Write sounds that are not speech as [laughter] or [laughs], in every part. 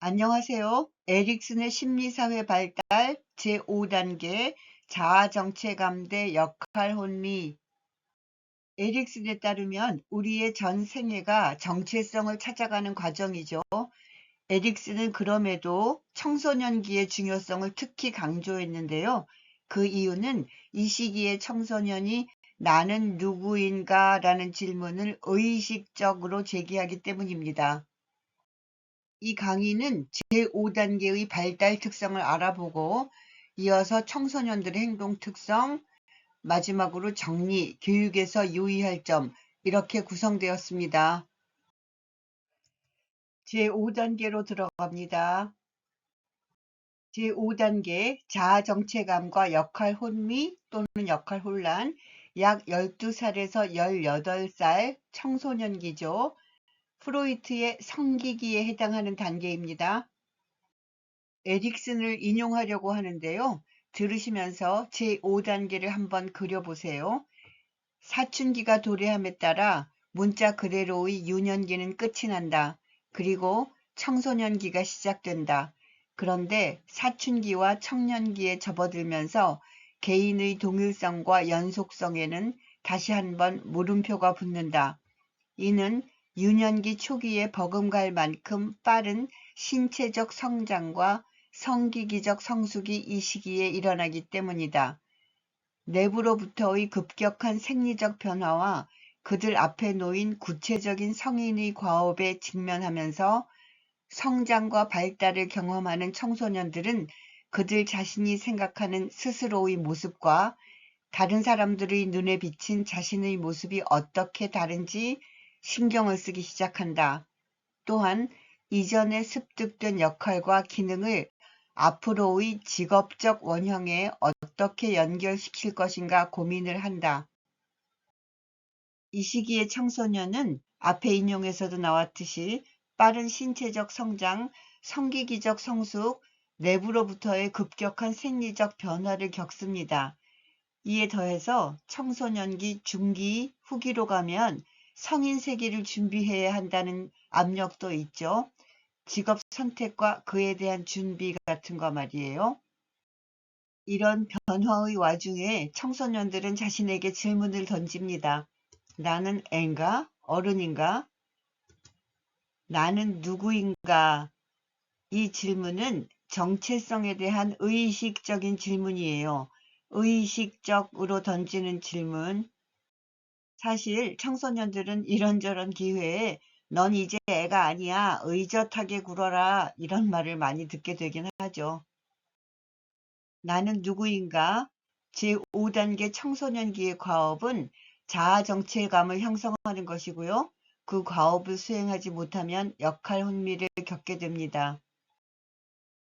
안녕하세요. 에릭슨의 심리사회 발달 제5단계 자아정체감 대 역할 혼미 에릭슨에 따르면 우리의 전 생애가 정체성을 찾아가는 과정이죠. 에릭슨은 그럼에도 청소년기의 중요성을 특히 강조했는데요. 그 이유는 이 시기의 청소년이 나는 누구인가 라는 질문을 의식적으로 제기하기 때문입니다. 이 강의는 제5단계의 발달 특성을 알아보고 이어서 청소년들의 행동 특성, 마지막으로 정리, 교육에서 유의할 점 이렇게 구성되었습니다. 제5단계로 들어갑니다. 제5단계 자아정체감과 역할 혼미 또는 역할 혼란 약 12살에서 18살 청소년기죠. 프로이트의 성기기에 해당하는 단계입니다. 에릭슨을 인용하려고 하는데요. 들으시면서 제5단계를 한번 그려보세요. 사춘기가 도래함에 따라 문자 그대로의 유년기는 끝이 난다. 그리고 청소년기가 시작된다. 그런데 사춘기와 청년기에 접어들면서 개인의 동일성과 연속성에는 다시 한번 물음표가 붙는다. 이는 유년기 초기에 버금갈 만큼 빠른 신체적 성장과 성기기적 성숙이 이 시기에 일어나기 때문이다. 내부로부터의 급격한 생리적 변화와 그들 앞에 놓인 구체적인 성인의 과업에 직면하면서 성장과 발달을 경험하는 청소년들은 그들 자신이 생각하는 스스로의 모습과 다른 사람들의 눈에 비친 자신의 모습이 어떻게 다른지 신경을 쓰기 시작한다. 또한 이전에 습득된 역할과 기능을 앞으로의 직업적 원형에 어떻게 연결시킬 것인가 고민을 한다. 이 시기의 청소년은 앞에 인용에서도 나왔듯이 빠른 신체적 성장, 성기기적 성숙, 내부로부터의 급격한 생리적 변화를 겪습니다. 이에 더해서 청소년기, 중기, 후기로 가면 성인 세계를 준비해야 한다는 압력도 있죠. 직업 선택과 그에 대한 준비 같은 거 말이에요. 이런 변화의 와중에 청소년들은 자신에게 질문을 던집니다. 나는 애인가? 어른인가? 나는 누구인가? 이 질문은 정체성에 대한 의식적인 질문이에요. 의식적으로 던지는 질문. 사실 청소년들은 이런저런 기회에 넌 이제 애가 아니야 의젓하게 굴어라 이런 말을 많이 듣게 되긴 하죠. 나는 누구인가? 제5단계 청소년기의 과업은 자아 정체감을 형성하는 것이고요. 그 과업을 수행하지 못하면 역할 혼미를 겪게 됩니다.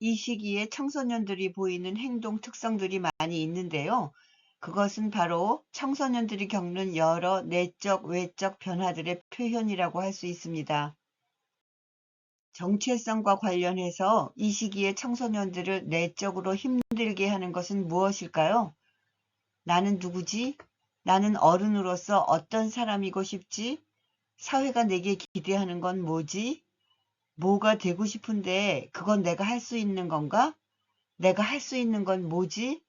이 시기에 청소년들이 보이는 행동 특성들이 많이 있는데요. 그것은 바로 청소년들이 겪는 여러 내적, 외적 변화들의 표현이라고 할 수 있습니다. 정체성과 관련해서 이 시기에 청소년들을 내적으로 힘들게 하는 것은 무엇일까요? 나는 누구지? 나는 어른으로서 어떤 사람이고 싶지? 사회가 내게 기대하는 건 뭐지? 뭐가 되고 싶은데 그건 내가 할 수 있는 건가? 내가 할 수 있는 건 뭐지?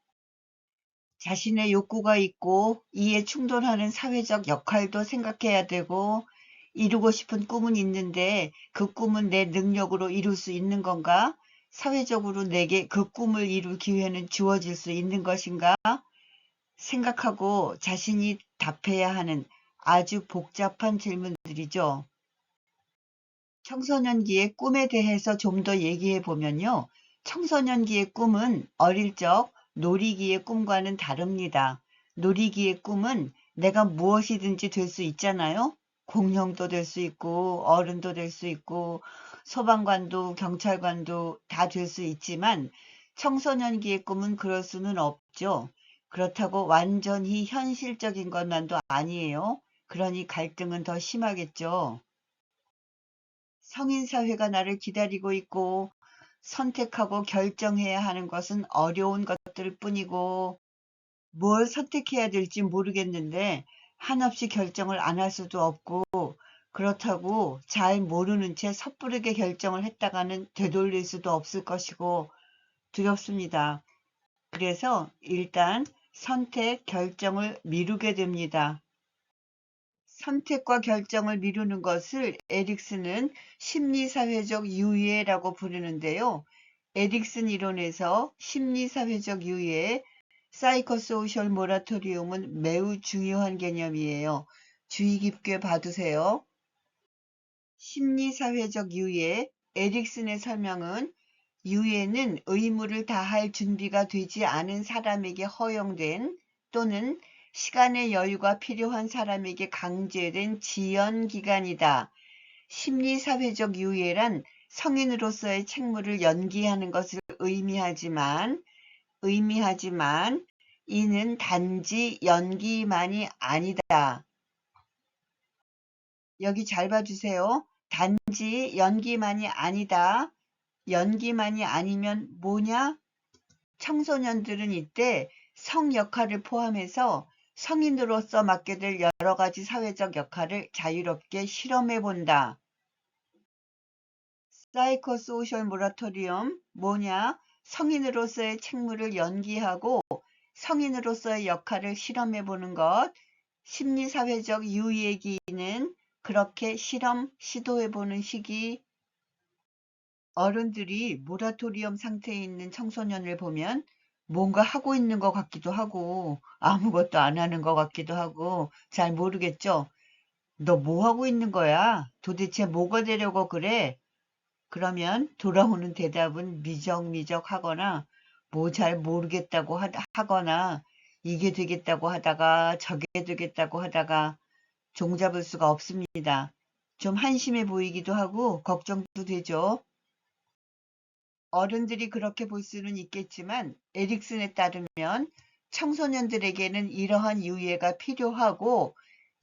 자신의 욕구가 있고 이에 충돌하는 사회적 역할도 생각해야 되고 이루고 싶은 꿈은 있는데 그 꿈은 내 능력으로 이룰 수 있는 건가? 사회적으로 내게 그 꿈을 이룰 기회는 주어질 수 있는 것인가? 생각하고 자신이 답해야 하는 아주 복잡한 질문들이죠. 청소년기의 꿈에 대해서 좀 더 얘기해 보면요. 청소년기의 꿈은 어릴 적 놀이기의 꿈과는 다릅니다. 놀이기의 꿈은 내가 무엇이든지 될 수 있잖아요. 공룡도 될 수 있고 어른도 될 수 있고 소방관도 경찰관도 다 될 수 있지만 청소년기의 꿈은 그럴 수는 없죠. 그렇다고 완전히 현실적인 것만도 아니에요. 그러니 갈등은 더 심하겠죠. 성인 사회가 나를 기다리고 있고 선택하고 결정해야 하는 것은 어려운 것들 뿐이고 뭘 선택해야 될지 모르겠는데 한없이 결정을 안 할 수도 없고 그렇다고 잘 모르는 채 섣부르게 결정을 했다가는 되돌릴 수도 없을 것이고 두렵습니다. 그래서 일단 선택, 결정을 미루게 됩니다. 선택과 결정을 미루는 것을 에릭슨은 심리사회적 유예라고 부르는데요. 에릭슨 이론에서 심리사회적 유예, 사이코소셜 모라토리움은 매우 중요한 개념이에요. 주의 깊게 봐두세요. 심리사회적 유예, 에릭슨의 설명은 유예는 의무를 다할 준비가 되지 않은 사람에게 허용된 또는 시간의 여유가 필요한 사람에게 강제된 지연 기간이다. 심리사회적 유예란 성인으로서의 책무를 연기하는 것을 의미하지만 의미하지만 이는 단지 연기만이 아니다. 여기 잘 봐주세요. 단지 연기만이 아니다. 연기만이 아니면 뭐냐? 청소년들은 이때 성 역할을 포함해서 성인으로서 맡게 될 여러 가지 사회적 역할을 자유롭게 실험해 본다. 사이코소셜 모라토리엄 뭐냐? 성인으로서의 책무를 연기하고 성인으로서의 역할을 실험해 보는 것. 심리사회적 유예기는 그렇게 실험 시도해 보는 시기. 어른들이 모라토리엄 상태에 있는 청소년을 보면 뭔가 하고 있는 것 같기도 하고 아무것도 안 하는 것 같기도 하고 잘 모르겠죠. 너 뭐 하고 있는 거야? 도대체 뭐가 되려고 그래? 그러면 돌아오는 대답은 미적미적 하거나 뭐 잘 모르겠다고 하거나 이게 되겠다고 하다가 저게 되겠다고 하다가 종잡을 수가 없습니다. 좀 한심해 보이기도 하고 걱정도 되죠. 어른들이 그렇게 볼 수는 있겠지만 에릭슨에 따르면 청소년들에게는 이러한 유예가 필요하고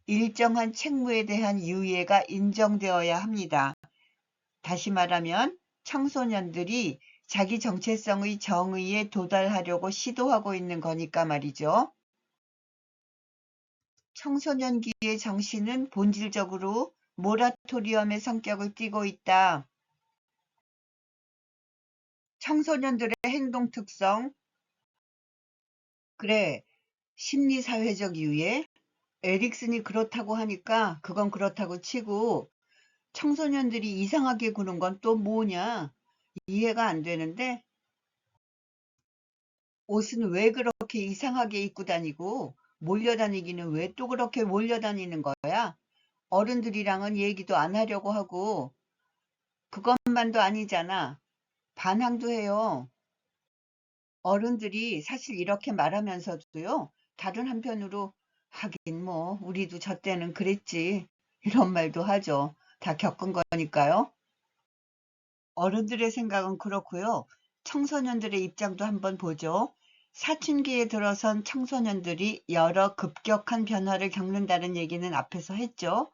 일정한 책무에 대한 유예가 인정되어야 합니다. 다시 말하면 청소년들이 자기 정체성의 정의에 도달하려고 시도하고 있는 거니까 말이죠. 청소년기의 정신은 본질적으로 모라토리엄의 성격을 띠고 있다. 청소년들의 행동 특성 그래 심리사회적 유예 에릭슨이 그렇다고 하니까 그건 그렇다고 치고 청소년들이 이상하게 구는 건 또 뭐냐 이해가 안 되는데 옷은 왜 그렇게 이상하게 입고 다니고 몰려다니기는 왜 또 그렇게 몰려다니는 거야? 어른들이랑은 얘기도 안 하려고 하고 그것만도 아니잖아. 반항도 해요. 어른들이 사실 이렇게 말하면서도요. 다른 한편으로 하긴 뭐 우리도 저 때는 그랬지. 이런 말도 하죠. 다 겪은 거니까요. 어른들의 생각은 그렇고요. 청소년들의 입장도 한번 보죠. 사춘기에 들어선 청소년들이 여러 급격한 변화를 겪는다는 얘기는 앞에서 했죠.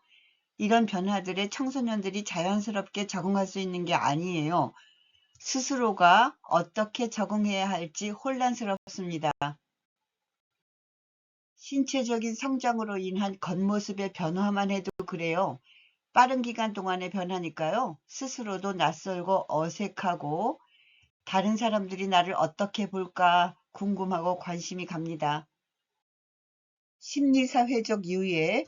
이런 변화들에 청소년들이 자연스럽게 적응할 수 있는 게 아니에요. 스스로가 어떻게 적응해야 할지 혼란스럽습니다. 신체적인 성장으로 인한 겉모습의 변화만 해도 그래요. 빠른 기간 동안의 변화니까요. 스스로도 낯설고 어색하고 다른 사람들이 나를 어떻게 볼까 궁금하고 관심이 갑니다. 심리사회적 유예,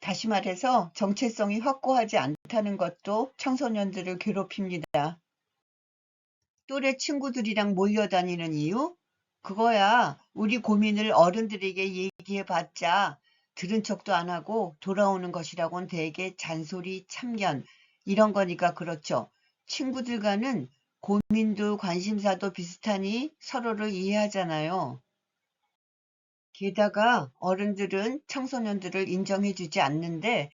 다시 말해서 정체성이 확고하지 않다는 것도 청소년들을 괴롭힙니다. 또래 친구들이랑 몰려다니는 이유? 그거야 우리 고민을 어른들에게 얘기해봤자 들은 척도 안 하고 돌아오는 것이라곤 대개 잔소리, 참견 이런 거니까 그렇죠. 친구들과는 고민도 관심사도 비슷하니 서로를 이해하잖아요. 게다가 어른들은 청소년들을 인정해주지 않는데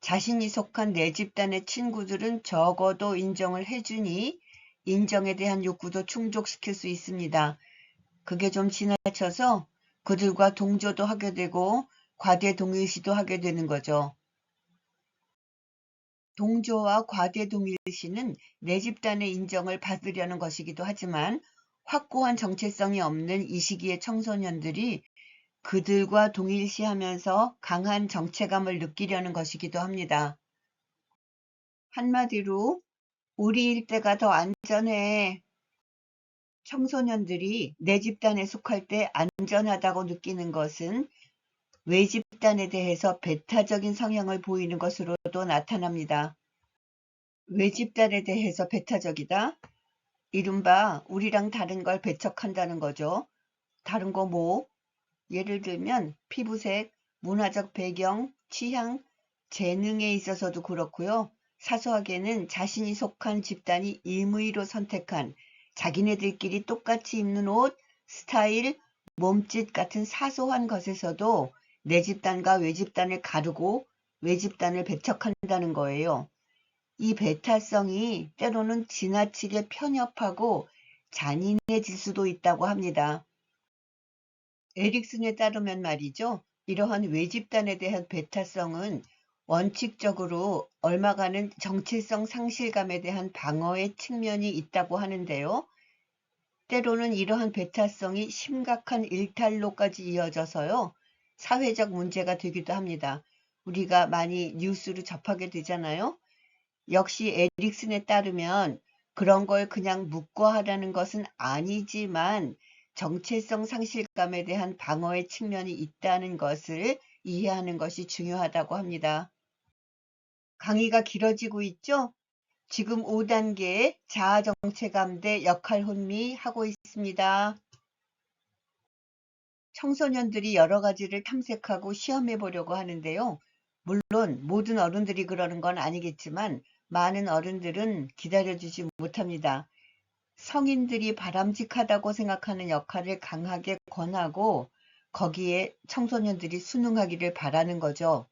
자신이 속한 내 집단의 친구들은 적어도 인정을 해주니 인정에 대한 욕구도 충족시킬 수 있습니다. 그게 좀 지나쳐서 그들과 동조도 하게 되고 과대 동일시도 하게 되는 거죠. 동조와 과대 동일시는 내 집단의 인정을 받으려는 것이기도 하지만 확고한 정체성이 없는 이 시기의 청소년들이 그들과 동일시하면서 강한 정체감을 느끼려는 것이기도 합니다. 한마디로 우리 일대가 더 안전해. 청소년들이 내 집단에 속할 때 안전하다고 느끼는 것은 외 집단에 대해서 배타적인 성향을 보이는 것으로도 나타납니다. 외 집단에 대해서 배타적이다? 이른바 우리랑 다른 걸 배척한다는 거죠. 다른 거 뭐? 예를 들면 피부색, 문화적 배경, 취향, 재능에 있어서도 그렇고요. 사소하게는 자신이 속한 집단이 임의로 선택한 자기네들끼리 똑같이 입는 옷, 스타일, 몸짓 같은 사소한 것에서도 내 집단과 외 집단을 가르고 외 집단을 배척한다는 거예요. 이 배타성이 때로는 지나치게 편협하고 잔인해질 수도 있다고 합니다. 에릭슨에 따르면 말이죠. 이러한 외집단에 대한 배타성은 원칙적으로 얼마간은 정체성 상실감에 대한 방어의 측면이 있다고 하는데요. 때로는 이러한 배타성이 심각한 일탈로까지 이어져서요. 사회적 문제가 되기도 합니다. 우리가 많이 뉴스로 접하게 되잖아요. 역시 에릭슨에 따르면 그런 걸 그냥 묵과하라는 것은 아니지만 정체성 상실감에 대한 방어의 측면이 있다는 것을 이해하는 것이 중요하다고 합니다. 강의가 길어지고 있죠? 지금 5단계 자아정체감 대 역할 혼미 하고 있습니다. 청소년들이 여러 가지를 탐색하고 시험해 보려고 하는데요. 물론 모든 어른들이 그러는 건 아니겠지만 많은 어른들은 기다려주지 못합니다. 성인들이 바람직하다고 생각하는 역할을 강하게 권하고 거기에 청소년들이 순응하기를 바라는 거죠.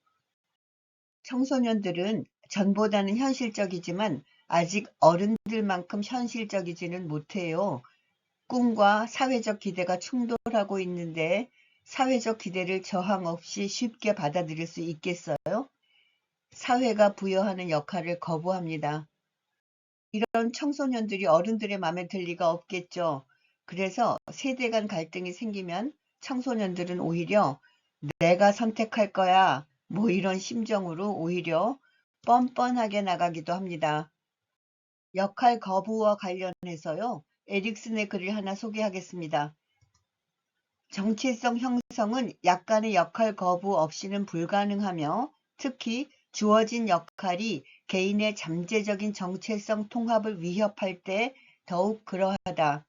청소년들은 전보다는 현실적이지만 아직 어른들만큼 현실적이지는 못해요. 꿈과 사회적 기대가 충돌하고 있는데 사회적 기대를 저항 없이 쉽게 받아들일 수 있겠어요? 사회가 부여하는 역할을 거부합니다. 이런 청소년들이 어른들의 마음에 들 리가 없겠죠. 그래서 세대 간 갈등이 생기면 청소년들은 오히려 내가 선택할 거야 뭐 이런 심정으로 오히려 뻔뻔하게 나가기도 합니다. 역할 거부와 관련해서요. 에릭슨의 글을 하나 소개하겠습니다. 정체성 형성은 약간의 역할 거부 없이는 불가능하며 특히 주어진 역할이 개인의 잠재적인 정체성 통합을 위협할 때 더욱 그러하다.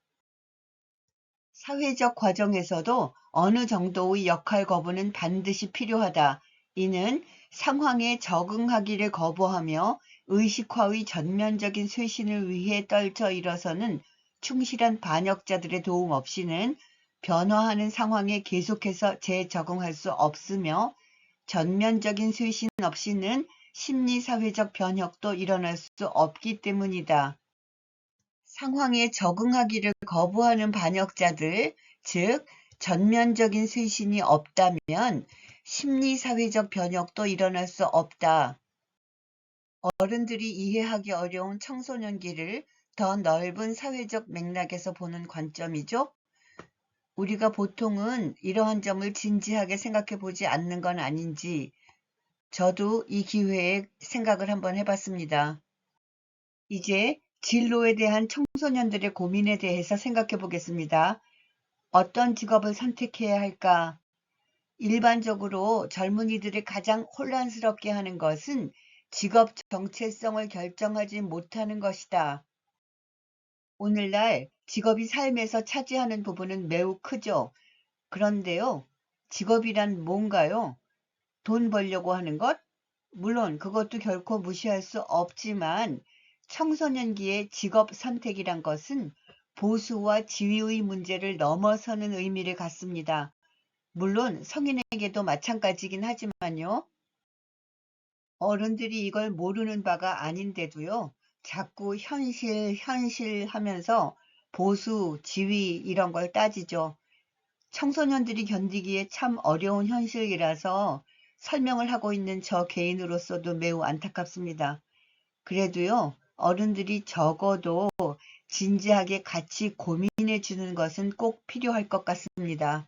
사회적 과정에서도 어느 정도의 역할 거부는 반드시 필요하다. 이는 상황에 적응하기를 거부하며 의식화의 전면적인 쇄신을 위해 떨쳐 일어서는 충실한 반역자들의 도움 없이는 변화하는 상황에 계속해서 재적응할 수 없으며 전면적인 쇄신 없이는 심리사회적 변혁도 일어날 수 없기 때문이다. 상황에 적응하기를 거부하는 반역자들, 즉 전면적인 쇄신이 없다면 심리사회적 변혁도 일어날 수 없다. 어른들이 이해하기 어려운 청소년기를 더 넓은 사회적 맥락에서 보는 관점이죠. 우리가 보통은 이러한 점을 진지하게 생각해 보지 않는 건 아닌지 저도 이 기회에 생각을 한번 해봤습니다. 이제 진로에 대한 청소년들의 고민에 대해서 생각해 보겠습니다. 어떤 직업을 선택해야 할까? 일반적으로 젊은이들을 가장 혼란스럽게 하는 것은 직업 정체성을 결정하지 못하는 것이다. 오늘날 직업이 삶에서 차지하는 부분은 매우 크죠. 그런데요, 직업이란 뭔가요? 돈 벌려고 하는 것? 물론 그것도 결코 무시할 수 없지만 청소년기의 직업 선택이란 것은 보수와 지위의 문제를 넘어서는 의미를 갖습니다. 물론 성인에게도 마찬가지긴 하지만요. 어른들이 이걸 모르는 바가 아닌데도요. 자꾸 현실, 현실 하면서 보수, 지위 이런 걸 따지죠. 청소년들이 견디기에 참 어려운 현실이라서 설명을 하고 있는 저 개인으로서도 매우 안타깝습니다. 그래도요, 어른들이 적어도 진지하게 같이 고민해 주는 것은 꼭 필요할 것 같습니다.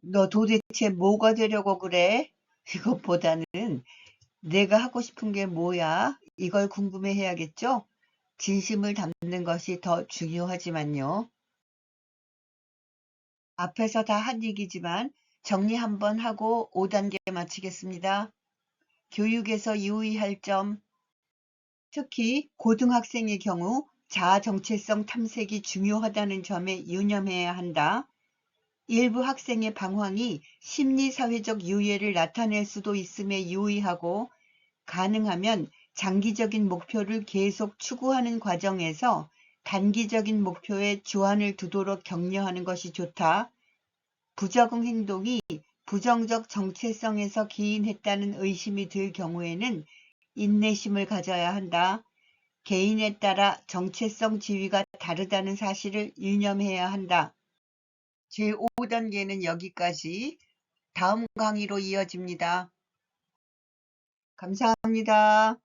너 도대체 뭐가 되려고 그래? [laughs] 이것보다는 내가 하고 싶은 게 뭐야? 이걸 궁금해 해야겠죠? 진심을 담는 것이 더 중요하지만요. 앞에서 다 한 얘기지만 정리 한번 하고 5단계 마치겠습니다. 교육에서 유의할 점 특히 고등학생의 경우 자아 정체성 탐색이 중요하다는 점에 유념해야 한다. 일부 학생의 방황이 심리사회적 유해를 나타낼 수도 있음에 유의하고 가능하면 장기적인 목표를 계속 추구하는 과정에서 단기적인 목표에 주안을 두도록 격려하는 것이 좋다. 부적응 행동이 부정적 정체성에서 기인했다는 의심이 들 경우에는 인내심을 가져야 한다. 개인에 따라 정체성 지위가 다르다는 사실을 유념해야 한다. 제5단계는 여기까지 다음 강의로 이어집니다. 감사합니다.